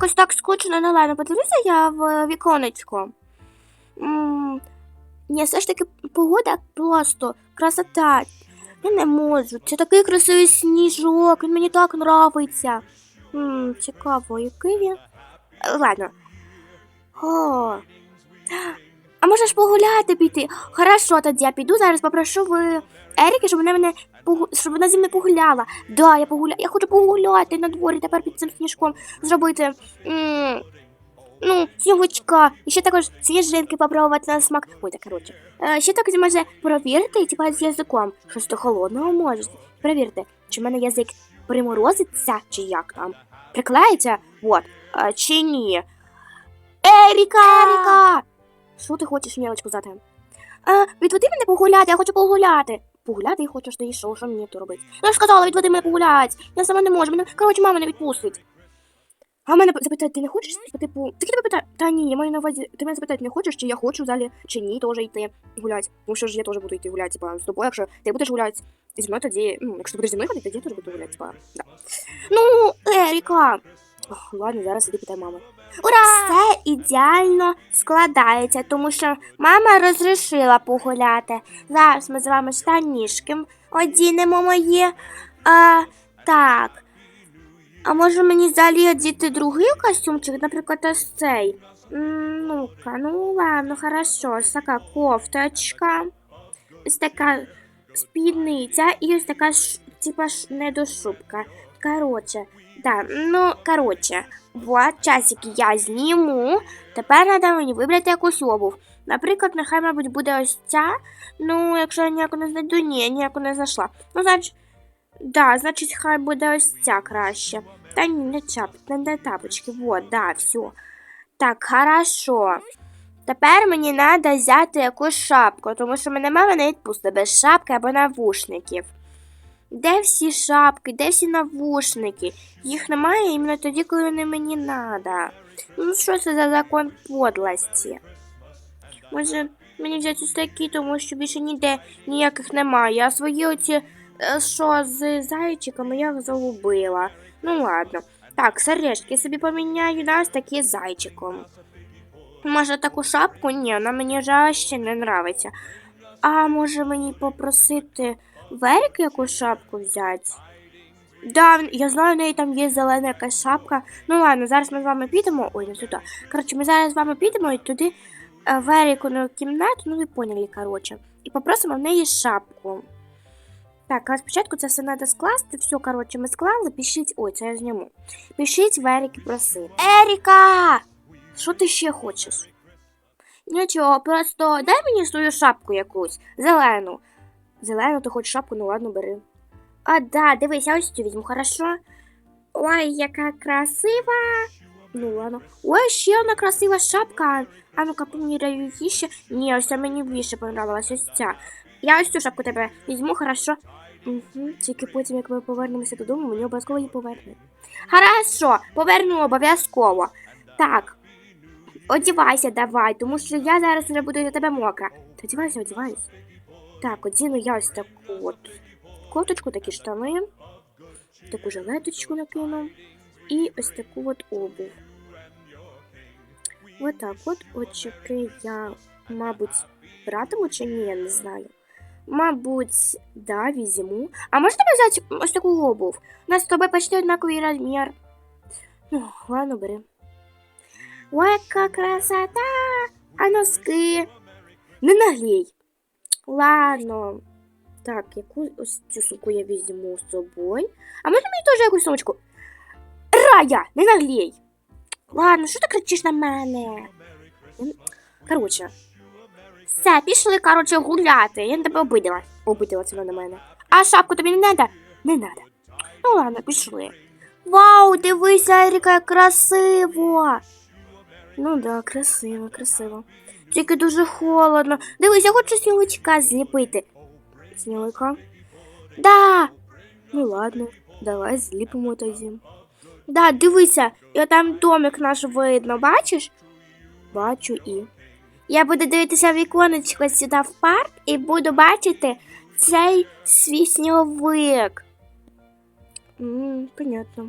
якось так скучно, на Лену. Подивлюся я в віконечко. Ні, все ж таки погода просто красота. Я не можу. Це такий красивий сніжок, він мені так. М, цікаво, який він. Е, Ладно. О. А можеш погуляти піти? Хорошо, тоді я піду зараз попрошу в Еріки, щоб вона мене погу... щоб вона зі мною погуляла. Да, я погуляю. Я хочу погуляти на дворі тепер під цим сніжком. Зробити. м, Ну, снігочка. І ще також сніжинки попробувати на смак. Ой, так коротше. Е, ще також може провірити, типа з язиком. Щось то холодного може. Перевірте, чи в мене язик приморозиться, чи як там. Приклеїться? Вот. А, чи ні? Еріка! Еріка! Що ти хочеш, мілочку, сказати? А, відведи мене погуляти, я хочу погуляти. Погуляти і хочеш, ти йшов, що мені то робити? Ну, я ж сказала, відведи мене погуляти. Я сама не можу. Мене, коротше, мама не відпустить. А мене запитають, ти не хочеш? По Типу, такі тебе питають, та ні, я маю на увазі, ти мене запитають, не хочеш, чи я хочу в залі, чи ні, теж йти гуляти. Тому що ж я теж буду йти гуляти, типа, з тобою, якщо ти будеш гуляти зі мною, тоді, ну, якщо ти будеш зі мною ходити, тоді я теж буду гуляти, типа, да. Ну, Еріка. Ох, ладно, зараз іди питай мами. Ура! Все ідеально складається, тому що мама розрішила погуляти. Зараз ми з вами штанішки одінемо мої. А, так. А може мені взагалі одіти другий костюмчик, наприклад, ось цей. Ну-ка, ну ладно, хорошо. Ось така кофточка, ось така спідниця і ось така типа недошубка. Короче, да, ну, короче, вот, часики я зніму. Тепер треба мені вибрати якусь обув. Наприклад, нехай, мабуть, буде ось ця. Ну, якщо я ніяку не знайду, ні, ніяку не знайшла. Ну, значить, да, значить, хай буде ось ця краще. Та ні, не чап, не, не тапочки. Вот, да, все. Так, хорошо. Тепер мені треба взяти якусь шапку, тому що мене мама не відпустить без шапки або навушників. Де всі шапки, де всі навушники? Їх немає іменно тоді, коли вони мені треба. Ну що це за закон подлості? Може, мені взяти ось такі, тому що більше ніде ніяких немає. А свої оці, е, що з зайчиками я їх загубила. Ну ладно. Так, сережки собі поміняю на ось такі зайчиком. Може таку шапку? Ні, вона мені вже ще не нравиться. А може мені попросити Верик якусь шапку взяти? Да, я знаю, в неї там є зелена якась шапка. Ну ладно, зараз ми з вами підемо. Ой, не сюди. Коротше, ми зараз з вами підемо і туди е, Верикину кімнату, ну ви поняли, коротше. І попросимо в неї шапку. Так, а спочатку це все треба скласти. Все, коротше, ми склали, пишіть. Ой, це я зніму. Пишіть Верики проси. Еріка! Що ти ще хочеш? Нічого, просто дай мені свою шапку якусь. Зелену. Зелену, ти хочеш шапку, ну ладно, бери. А, да, дивись, я ось цю візьму, хорошо? Ой, яка красива. Ну ладно. Ой, ще одна красива шапка. А ну-ка, поміряю її ще. Ні, ось мені більше понравилась ось ця. Я ось цю шапку тебе візьму, хорошо? Угу. Тільки потім, як ми повернемося додому, мені обов'язково її поверне. Хорошо, поверну обов'язково. Так. Одівайся давай, тому що я зараз вже буду за тебе мокра. Та одівайся, одівайся. Так, одіну я ось таку от кофточку, такі штани, таку жилеточку накину і ось таку от обув. Ось так от очки я, мабуть, братиму чи ні, я не знаю. Мабуть, да, візьму. А можна взяти ось таку обув? У нас з тобою почти однаковий розмір. Ну, ладно, бери. Ой, яка красота! А носки? Не наглій. Ладно. Так, яку ось цю сумку я візьму з собою. А можна мені теж якусь сумочку? Рая, не наглій. Ладно, що ти кричиш на мене? М, Коротше. Все, пішли, коротше, гуляти. Я на тебе обиділа. Обиділа це на мене. А шапку тобі не треба? Не треба. Ну ладно, пішли. Вау, дивися, Еріка, красиво. Ну да, красиво, красиво. Тільки дуже холодно. Дивись, я хочу сніговичка зліпити. Сніговика? Да. Ну ладно, давай зліпимо тоді. Да, дивися, і там домик наш видно, бачиш? Бачу і. Я буду дивитися в віконечко сюди в парк і буду бачити цей свій сніговик. М, понятно.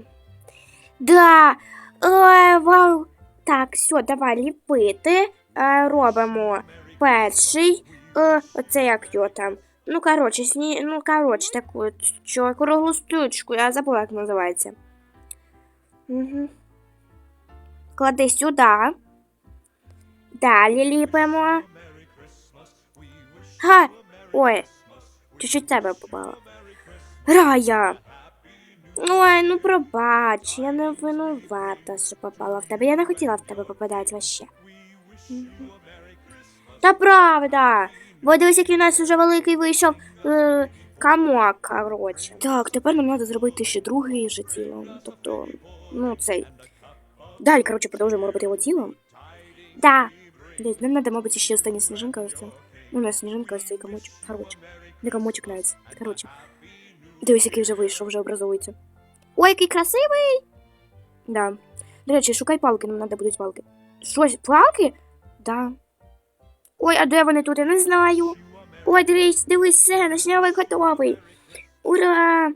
Да, Е, вау. Так, все, давай ліпити. Е, робимо перший. Е, оце як його там. Ну, коротше, сні... ну, коротше, таку що, круглу штучку, я забула, як називається. Угу. Клади сюди. Далі ліпимо. Га! Ой, чуть-чуть тебе попало. Рая! Ой, ну пробач, я не винувата, що попала в тебе. Я не хотіла в тебе попадати вообще. Та правда. Бо дивись, який у нас вже великий вийшов е, камок, коротше. Так, тепер нам треба зробити ще другий же тіло. Тобто, ну, цей. Далі, коротше, продовжуємо робити його тіло. Да. Десь, нам треба, мабуть, ще остання сніжинка ось це. Ну, не сніжинка, ось цей комочок. Коротше. Не комочок навіть. Коротше. Дивись, який вже вийшов, вже образовується. Ой, який красивий! Да. До речі, шукай палки, нам треба будуть палки. Щось, палки? Да. Ой, а де вони тут? Я не знаю. Ой, дивись, дивись, все, наш готовий. Ура!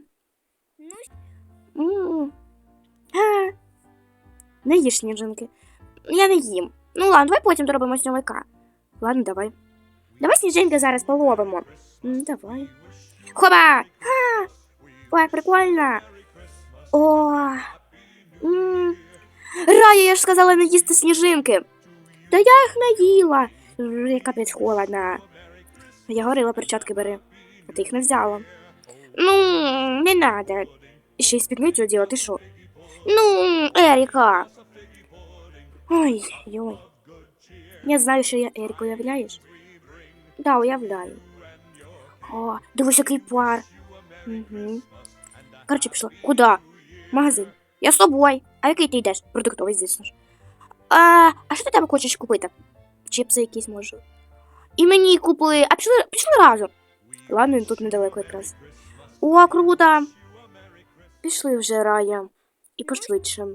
М. А. Не їж сніжинки. Я не їм. Ну ладно, давай потім доробимо сніговика. Ладно, давай. Давай сніжинки зараз половимо. М, Давай. Хоба! А! Ой, прикольно. О. М. Рая, я ж сказала не їсти сніжинки. Та я їх не їла. Р, Капець холодно. Я говорила, перчатки бери. А ти їх не взяла. Ну, не надо. Ще й спідницю діла, ти що? Ну, Еріка. Ой, ой. Я знаю, що я Еріку уявляєш? Да, уявляю. О, дивись, який пар. Угу. Короче, пішла. Куда? Магазин. Я з тобою. А який ти йдеш? Продуктовий, звісно ж. А, а що ти там хочеш купити? Чіпси якісь може. І мені купили. А пішли, пішли разом. Ладно, він тут недалеко якраз. О, круто. Пішли вже рая. І пошвидше.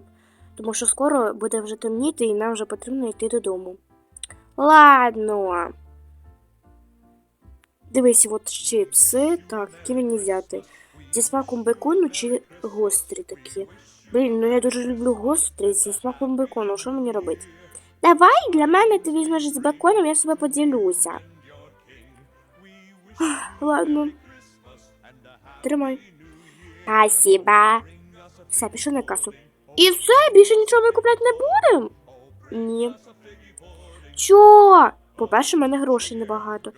Тому що скоро буде вже темніти і нам вже потрібно йти додому. Ладно. Дивись, от чипси. Так, які мені взяти? Зі смаком бекону чи гострі такі? Блін, ну я дуже люблю гострі зі смаком бекону. Що мені робити? Давай для мене ти візьмеш з беконом, я себе поділюся. Ладно. Тримай. Спасибо. Все, пішли на касу. І все, більше нічого ми купляти не будемо? Ні. Чо? По-перше, в мене грошей небагато.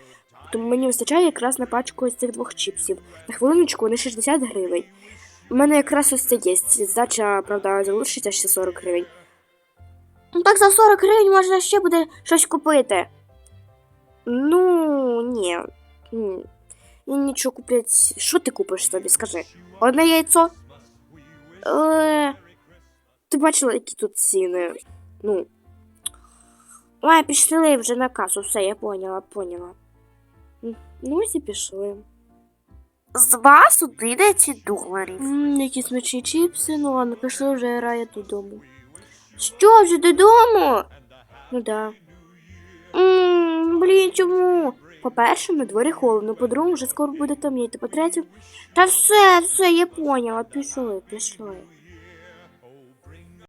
Тому мені вистачає якраз на пачку ось цих двох чіпсів. На хвилиночку вони 60 гривень. У мене якраз ось це є. Здача, правда, залишиться ще 40 гривень. Ну так за 40 гривень можна ще буде щось купити. Ну, ні. Ні. Нічого купляти. Що ти купиш собі, скажи? Одне яйцо? Е, ти бачила, які тут ціни? Ну. Ой, пішли вже на касу, все, я поняла, поняла. Ну, ось і пішли. З вас 11 доларів. Ммм, які смачні чіпси, ну ладно, пішли вже рая додому. Що, вже додому? Ну да. Ммм, блін, чому? По-перше, на дворі холодно, по-друге, вже скоро буде темніти, по-третє. Та все, все, я поняла, пішли, пішли.